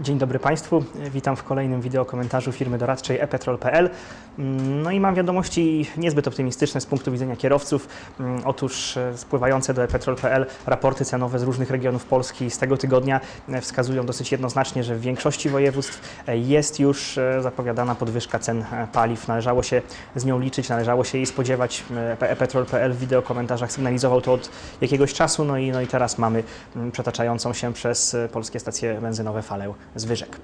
Dzień dobry Państwu, witam w kolejnym wideo komentarzu firmy doradczej epetrol.pl. No i mam wiadomości niezbyt optymistyczne z punktu widzenia kierowców. Otóż e, spływające do epetrol.pl raporty cenowe z różnych regionów Polski z tego tygodnia e, wskazują dosyć jednoznacznie, że w większości województw e, jest już zapowiadana podwyżka cen paliw. Należało się z nią liczyć, należało się jej spodziewać. Epetrol.pl w wideo komentarzach sygnalizował to od jakiegoś czasu, no i, no i teraz mamy mm, przetaczającą się przez polskie stacje benzynowe falę zwyżek.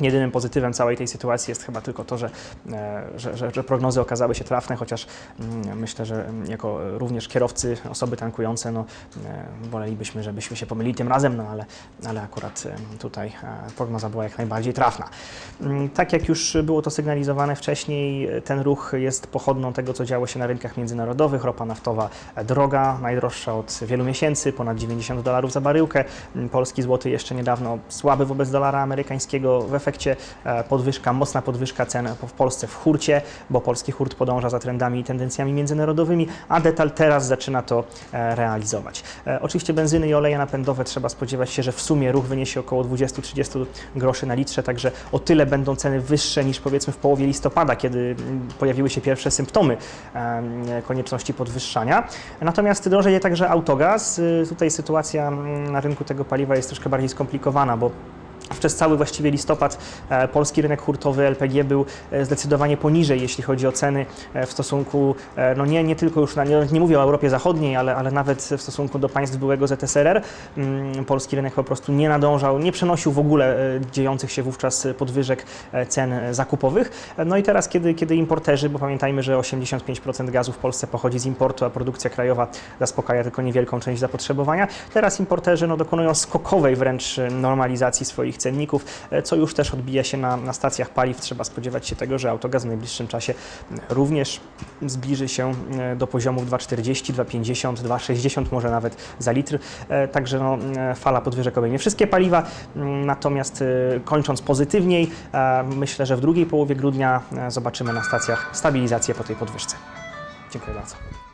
Jedynym pozytywem całej tej sytuacji jest chyba tylko to, że, e, że, że, że prognozy okazały się trafne, chociaż mm, myślę, że jako również kierowcy, osoby tankujące, no, e, wolelibyśmy, żebyśmy się pomylili tym razem, no ale, ale akurat e, tutaj prognoza była jak najbardziej trafna. Mm, Tak jak już było to sygnalizowane wcześniej, ten ruch jest pochodną tego, co działo się na rynkach międzynarodowych. Ropa naftowa droga, najdroższa od wielu miesięcy, ponad 90 dolarów za baryłkę. Mm, Polski złoty jeszcze niedawno słaby wobec dolara amerykańskiego. W efekcie e, podwyżka, mocna podwyżka cen w Polsce w hurcie, bo polski hurt podąża za trendami i tendencjami międzynarodowymi, a detal teraz zaczyna to e, realizować. E, Oczywiście benzyny i oleje napędowe trzeba spodziewać się, że w sumie ruch wyniesie około 20-30 groszy na litrze, także o tyle będą ceny wyższe niż powiedzmy w połowie listopada, kiedy pojawiły się pierwsze symptomy konieczności podwyższania. Natomiast drożeje także autogaz. Y, Tutaj sytuacja na rynku tego paliwa jest troszkę bardziej skomplikowana, bo przez cały właściwie listopad e, polski rynek hurtowy LPG był e, zdecydowanie poniżej, jeśli chodzi o ceny e, w stosunku, no nie, nie tylko już, na, nie, nie mówię o Europie Zachodniej, ale, ale nawet w stosunku do państw byłego ZSRR. Mm, Polski rynek po prostu nie nadążał, nie przenosił w ogóle dziejących się wówczas podwyżek cen zakupowych. No i teraz, kiedy, kiedy importerzy, bo pamiętajmy, że 85% gazu w Polsce pochodzi z importu, a produkcja krajowa zaspokaja tylko niewielką część zapotrzebowania, teraz importerzy no, dokonują skokowej wręcz normalizacji swoich cenników, e, co już też odbija się na, na stacjach paliw. Trzeba spodziewać się tego, że autogaz w najbliższym czasie również zbliży się do poziomów 2,40, 2,50, 2,60 może nawet za litr. E, Także no, e, fala podwyżek obejmie wszystkie paliwa. Natomiast kończąc pozytywniej, myślę, że w drugiej połowie grudnia zobaczymy na stacjach stabilizację po tej podwyżce. Dziękuję bardzo.